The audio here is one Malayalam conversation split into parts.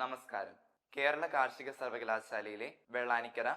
നമസ്കാരം. കേരള കാർഷിക സർവകലാശാലയിലെ വെള്ളാനിക്കര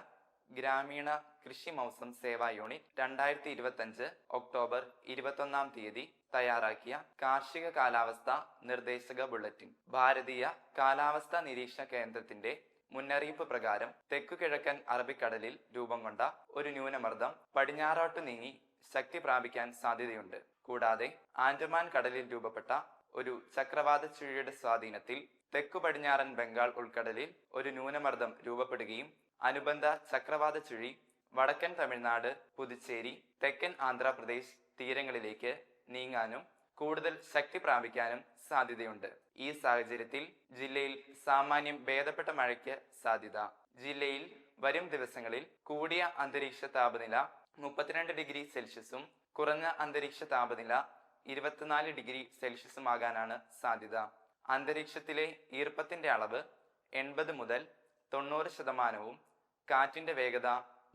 ഗ്രാമീണ കൃഷി മൗസം സേവാ യൂണിറ്റ് രണ്ടായിരത്തി ഇരുപത്തഞ്ച് ഒക്ടോബർ ഇരുപത്തൊന്നാം തീയതി തയ്യാറാക്കിയ കാർഷിക കാലാവസ്ഥ നിർദ്ദേശക ബുള്ളറ്റിൻ. ഭാരതീയ കാലാവസ്ഥ നിരീക്ഷണ കേന്ദ്രത്തിന്റെ മുന്നറിയിപ്പ് പ്രകാരം തെക്കുകിഴക്കൻ അറബിക്കടലിൽ രൂപം കൊണ്ട ഒരു ന്യൂനമർദ്ദം പടിഞ്ഞാറോട്ട് നീങ്ങി ശക്തി പ്രാപിക്കാൻ സാധ്യതയുണ്ട്. കൂടാതെ ആൻഡമാൻ കടലിൽ രൂപപ്പെട്ട ഒരു ചക്രവാത ചുഴിയുടെ സ്വാധീനത്തിൽ തെക്കു പടിഞ്ഞാറൻ ബംഗാൾ ഉൾക്കടലിൽ ഒരു ന്യൂനമർദ്ദം രൂപപ്പെടുകയും അനുബന്ധ ചക്രവാത ചുഴി വടക്കൻ തമിഴ്നാട് പുതുച്ചേരി തെക്കൻ ആന്ധ്രാപ്രദേശ് തീരങ്ങളിലേക്ക് നീങ്ങാനും കൂടുതൽ ശക്തി പ്രാപിക്കാനും സാധ്യതയുണ്ട്. ഈ സാഹചര്യത്തിൽ ജില്ലയിൽ സാമാന്യം ഭേദപ്പെട്ട മഴയ്ക്ക് സാധ്യത. ജില്ലയിൽ വരും ദിവസങ്ങളിൽ കൂടിയ അന്തരീക്ഷ താപനില മുപ്പത്തിരണ്ട് ഡിഗ്രി സെൽഷ്യസും കുറഞ്ഞ അന്തരീക്ഷ താപനില ഇരുപത്തിനാല് ഡിഗ്രി സെൽഷ്യസും ആകാനാണ് സാധ്യത. അന്തരീക്ഷത്തിലെ ഈർപ്പത്തിന്റെ അളവ് എൺപത് മുതൽ തൊണ്ണൂറ് ശതമാനവും കാറ്റിന്റെ വേഗത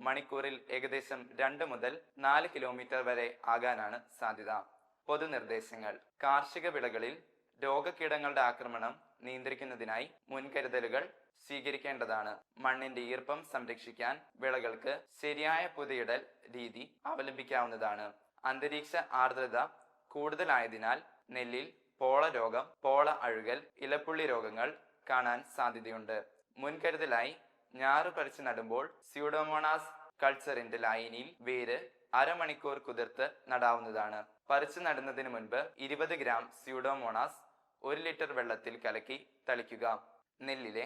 മണിക്കൂറിൽ ഏകദേശം രണ്ട് മുതൽ നാല് കിലോമീറ്റർ വരെ ആകാനാണ് സാധ്യത. പൊതുനിർദ്ദേശങ്ങൾ. കാർഷിക വിളകളിൽ രോഗകീടങ്ങളുടെ ആക്രമണം നിയന്ത്രിക്കുന്നതിനായി മുൻകരുതലുകൾ സ്വീകരിക്കേണ്ടതാണ്. മണ്ണിന്റെ ഈർപ്പം സംരക്ഷിക്കാൻ വിളകൾക്ക് ശരിയായ പുതയിടൽ രീതി അവലംബിക്കാവുന്നതാണ്. അന്തരീക്ഷ ആർദ്രത കൂടുതലായതിനാൽ നെല്ലിൽ പോള രോഗം പോള അഴുകൽ ഇലപ്പുള്ളി രോഗങ്ങൾ കാണാൻ സാധ്യതയുണ്ട്. മുൻകരുതലായി ഞാറ് പറിച്ചു നടുമ്പോൾ സ്യൂഡോമോണാസ് കൾച്ചറിന്റെ ലൈനിൽ വേര് അരമണിക്കൂർ കുതിർത്ത് നടാവുന്നതാണ്. പറിച്ചു നടുന്നതിന് മുൻപ് ഇരുപത് ഗ്രാം സ്യൂഡോമോണാസ് ഒരു ലിറ്റർ വെള്ളത്തിൽ കലക്കി തളിക്കുക. നെല്ലിലെ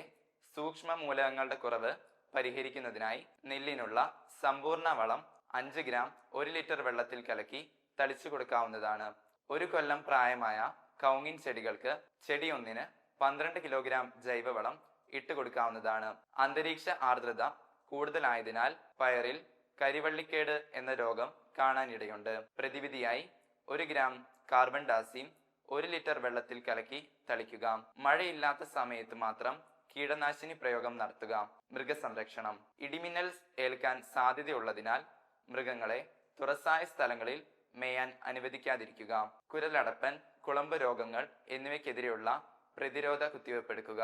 സൂക്ഷ്മ മൂലകങ്ങളുടെ കുറവ് പരിഹരിക്കുന്നതിനായി നെല്ലിനുള്ള സമ്പൂർണ വളം അഞ്ച് ഗ്രാം ഒരു ലിറ്റർ വെള്ളത്തിൽ കലക്കി തളിച്ചു കൊടുക്കാവുന്നതാണ്. ഒരു കൊല്ലം പ്രായമായ കൗങ്ങിൻ ചെടികൾക്ക് ചെടി ഒന്നിന് പന്ത്രണ്ട് കിലോഗ്രാം ജൈവവളം ഇട്ട് കൊടുക്കാവുന്നതാണ്. അന്തരീക്ഷ ആർദ്രത കൂടുതലായതിനാൽ പയറിൽ കരിവള്ളിക്കേട് എന്ന രോഗം കാണാനിടയുണ്ട്. പ്രതിവിധിയായി ഒരു ഗ്രാം കാർബൺ ഡാസിം ഒരു ലിറ്റർ വെള്ളത്തിൽ കലക്കി തളിക്കുക. മഴയില്ലാത്ത സമയത്ത് മാത്രം കീടനാശിനി പ്രയോഗം നടത്തുക. മൃഗസംരക്ഷണം. ഇടിമിന്നൽ ഏൽക്കാൻ സാധ്യതയുള്ളതിനാൽ മൃഗങ്ങളെ തുറസായ സ്ഥലങ്ങളിൽ മേയാൻ അനുവദിക്കാതിരിക്കുക. കുരലടപ്പൻ കുളമ്പ് രോഗങ്ങൾ എന്നിവയ്ക്കെതിരെയുള്ള പ്രതിരോധ കുത്തിവയ്പ് എടുക്കുക.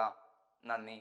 നന്ദി.